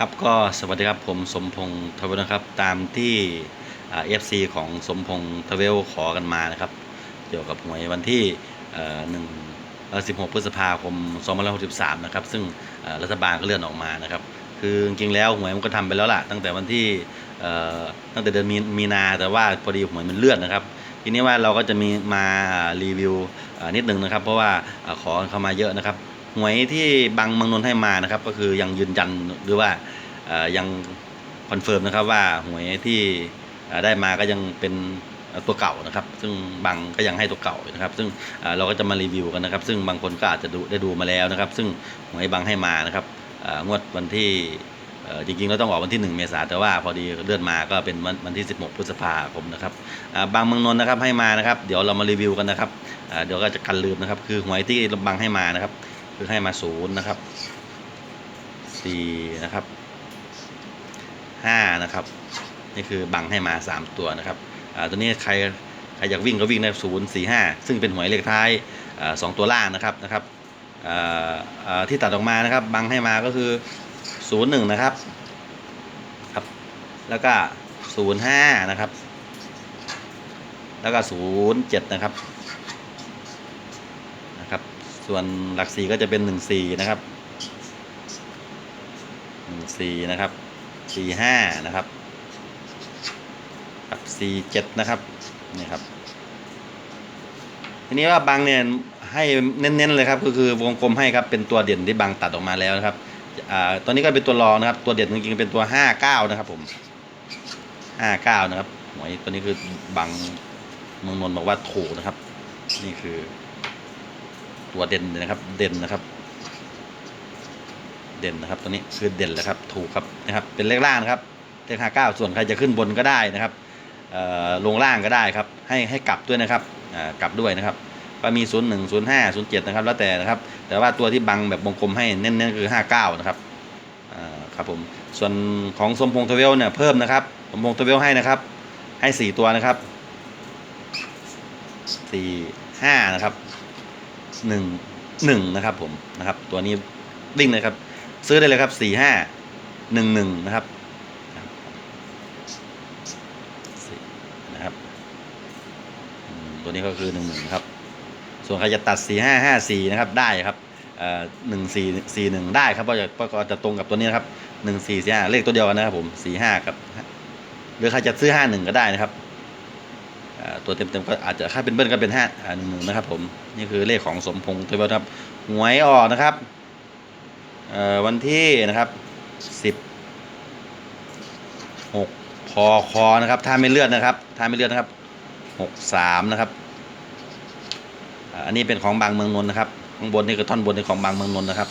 ครับก็สวัสดีครับผมสมพงษ์ทเวลนะครับ ตามที่เอฟซีของสมพงษ์ทเวลขอกันมานะครับ เกี่ยวกับหวยวันที่หนึ่งเอ่อ16พฤษภาคม2563นะครับ ซึ่งรัฐบาลก็เลื่อนออกมานะครับ คือจริงๆแล้วหวยมันก็ทำไปแล้วล่ะ ตั้งแต่วันที่ตั้งแต่เดือนมีนาแต่ว่าพอดีหวยมันเลื่อนนะครับทีนี้ว่าเราก็จะมีมารีวิวนิดหนึ่งนะครับ เพราะว่าขอเข้ามาเยอะนะครับ หวยที่บางมืองนนท์ให้มานะครับ ก็คือยังยืนยันหรือว่าเอ่อยังคอนเฟิร์มนะครับว่าหวยที่ได้มาก็ยังเป็นตัวเก่านะครับ ซึ่งบางก็ยังให้ตัวเก่าอยู่นะครับ ซึ่งเราก็จะมารีวิวกันนะครับ ซึ่งบางคนก็อาจจะดูได้ดูมาแล้วนะครับ ซึ่งหวยบางให้มานะครับงวดวันที่จริงๆแล้วต้องออกวันที่ 1 เมษาแต่ว่าพอดีเลื่อนมาก็เป็นวันวันที่ 16 พฤษภาคมนะครับบางเมืองนนท์นะครับให้มานะครับ เดี๋ยวเรามารีวิวกันนะครับเดี๋ยวก็จะกันลืมนะครับ คือหวยที่บางให้มานะครับ คือให้มาศูนย์นะครับสี่นะครับห้านะครับ นี่คือบังให้มาสามตัวนะครับอ่าตัวนี้ใครใครอยากวิ่งก็วิ่งได้ศูนย์สี่ห้าซึ่งเป็นหวยเลขท้ายสองตัวล่างนะครับนะครับอ่าอ่าที่ตัดออกมานะครับ บังให้มาก็คือศูนย์หนึ่งนะครับครับ แล้วก็ศูนย์ห้านะครับ แล้วก็ศูนย์เจ็ดนะครับ ส่วนหลักสี่ก็จะเป็นหนึ่งสี่นะครับหนึ่งสี่นะครับสี่ห้านะครับกับสี่เจ็ดนะครับนี่ครับทีนี้ว่าบางเนี่ยให้เน้นๆเลยครับก็คือวงกลมให้ครับเป็นตัวเด่นที่บางตัดออกมาแล้วนะครับอ่าตอนนี้ก็เป็นตัวรองนะครับ ตัวเด่นจริงๆเป็นตัวห้าเก้านะครับ ผมห้าเก้านะครับหวยตัวนี้คือบางเมืองนนท์บอกว่าถูกนะครับ นี่คือ ตัวเด่นเลยนะครับ เด่นนะครับ เด่นนะครับ ตัวนี้คือเด่นแล้วครับ ถูกครับนะครับ เป็นเลขล่างนะครับเลขห้าเก้าส่วนใครจะขึ้นบนก็ได้นะครับลงล่างก็ได้ครับ ให้ให้กลับด้วยนะครับกลับด้วยนะครับ ก็มีศูนย์หนึ่งศูนย์ห้าศูนย์เจ็ดนะครับ แล้วแต่นะครับ แต่ว่าตัวที่บังแบบวงกลมให้เน้นๆคือห้าเก้านะครับครับผม ส่วนของสมพงษ์ทเวลเนี่ยเพิ่มนะครับ สมพงษ์ทเวลให้นะครับ ให้สี่ตัวนะครับสี่ห้านะครับ หนึ่งหนึ่งนะครับผมนะครับ ตัวนี้วิ่งเลยครับ ซื้อได้เลยครับสี่ห้าหนึ่งหนึ่งนะครับนะครับ ตัวนี้ก็คือหนึ่งหนึ่งครับ ส่วนใครจะตัดสี่ห้าห้าสี่นะครับได้ครับหนึ่งสี่สี่หนึ่งได้ครับเพราะจะเพราะก็จะตรงกับตัวนี้นะครับหนึ่งสี่สี่ห้าเลขตัวเดียวกันนะครับผมสี่ห้ากับ หรือใครจะซื้อห้าหนึ่งก็ได้นะครับ ตัวเต็มๆก็อาจจะค่าเป็นเบิ้ลก็เป็นห้าหนึ่งหนึ่งนะครับผมนี่คือเลขของสมพงษ์ทวีวัฒน์ครับหวยออกนะครับวันที่นะครับสิบหกพอคอนะครับถ้าไม่เลือนนะครับถ้าไม่เลือนนะครับหกสามนะครับอันนี้เป็นของบางเมืองนนท์นะครับข้างบนนี่คือท่อนบนนี่ของบางเมืองนนท์นะครับ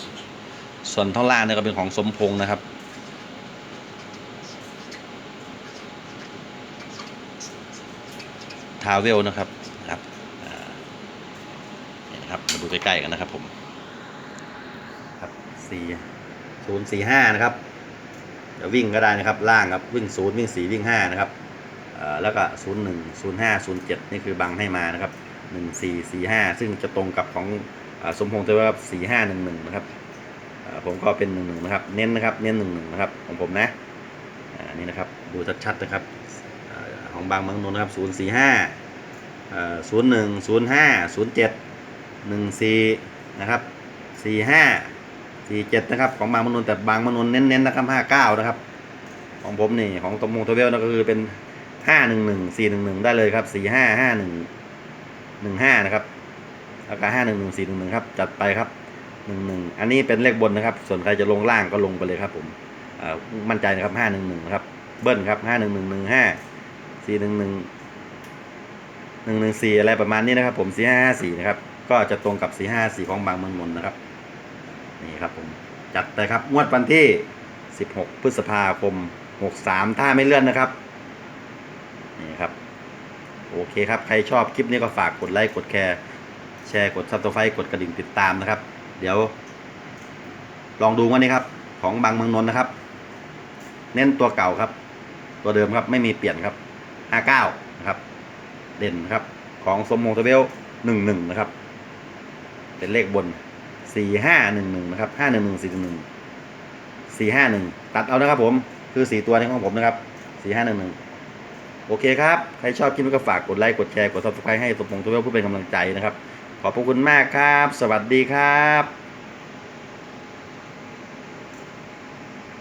ส่วนท่อนล่างนี่ก็เป็นของสมพงษ์นะครับ ทาวเวลนะครับครับนี่นะครับมาดูใกล้ๆกันนะครับผมครับสี่ศูนย์สี่ห้านะครับจะวิ่งก็ได้นะครับล่างครับวิ่งศูนย์วิ่งสี่วิ่งห้านะครับแล้วก็ศูนย์หนึ่งศูนย์ห้าศูนย์เจ็ดนี่คือบังให้มานะครับหนึ่งสี่สี่ห้าซึ่งจะตรงกับของอสมพงษ์เทวครับสี่ห้าหนึ่งหนึ่งนะครับผมก็เป็นหนึ่งหนึ่งนะครับ เน้นนะครับ เน้นหนึ่งหนึ่งนะครับ ของผมนะ อ่า นี่นะครับ ดูชัดๆนะครับ ของบางเมืองนนท์นะครับศูนย์สี่ห้าศูนย์หนึ่งศูนย์ห้าศูนย์เจ็ดหนึ่งสี่นะครับสี่ห้าสี่เจ็ดนะครับ ของบางมนุนแต่บางมนุนเน้นๆนะครับห้าเก้านะครับ ของผมนี่ของตมงทเวลนะก็คือเป็นห้าหนึ่งหนึ่งสี่หนึ่งหนึ่งได้เลยครับสี่ห้าห้าหนึ่งหนึ่งห้านะครับแล้วก็ห้าหนึ่งหนึ่งสี่หนึ่งหนึ่งครับ จัดไปครับหนึ่งหนึ่งอันนี้เป็นเลขบนนะครับ ส่วนใครจะลงล่างก็ลงไปเลยครับผมมั่นใจนะครับห้าหนึ่งหนึ่งครับ เบิ้ลครับห้าหนึ่งหนึ่งหน สี่หนึ่งหนึ่งหนึ่งหนึ่งสี่อะไรประมาณนี้นะครับผมสี่ห้าห้าสี่นะครับ ก็จะตรงกับสี่ห้าสี่ของบางเมืองนนท์นะครับ นี่ครับผมจัดไปครับ งวดวันที่สิบหกพฤษภาคมหกสามถ้าไม่เลื่อนนะครับ นี่ครับ โอเคครับ ใครชอบคลิปนี้ก็ฝากกดไลค์กดแชร์แชร์กดซับสไครต์กดกระดิ่งติดตามนะครับ เดี๋ยว ลองดูวันนี้ครับ ของบางเมืองนนท์นะครับ เน้นตัวเก่าครับ ตัวเดิมครับไม่มีเปลี่ยนครับ ห้าเก้านะครับ เด่นนะครับ ของสมมงทเวลหนึ่งหนึ่งนะครับ เป็นเลขบนสี่ห้าหนึ่งหนึ่งนะครับห้าหนึ่งหนึ่งสี่หนึ่งหนึ่งสี่ห้าหนึ่งตัดเอานะครับผมคือสี่ตัวในของผมนะครับสี่ห้าหนึ่งหนึ่งโอเคครับ ใครชอบคลิปนี้ก็ฝากกดไลค์กดแชร์กด subscribe ให้สมพงษ์ตัวเวลผู้เป็นกำลังใจนะครับ ขอบพระคุณมากครับ สวัสดีครับ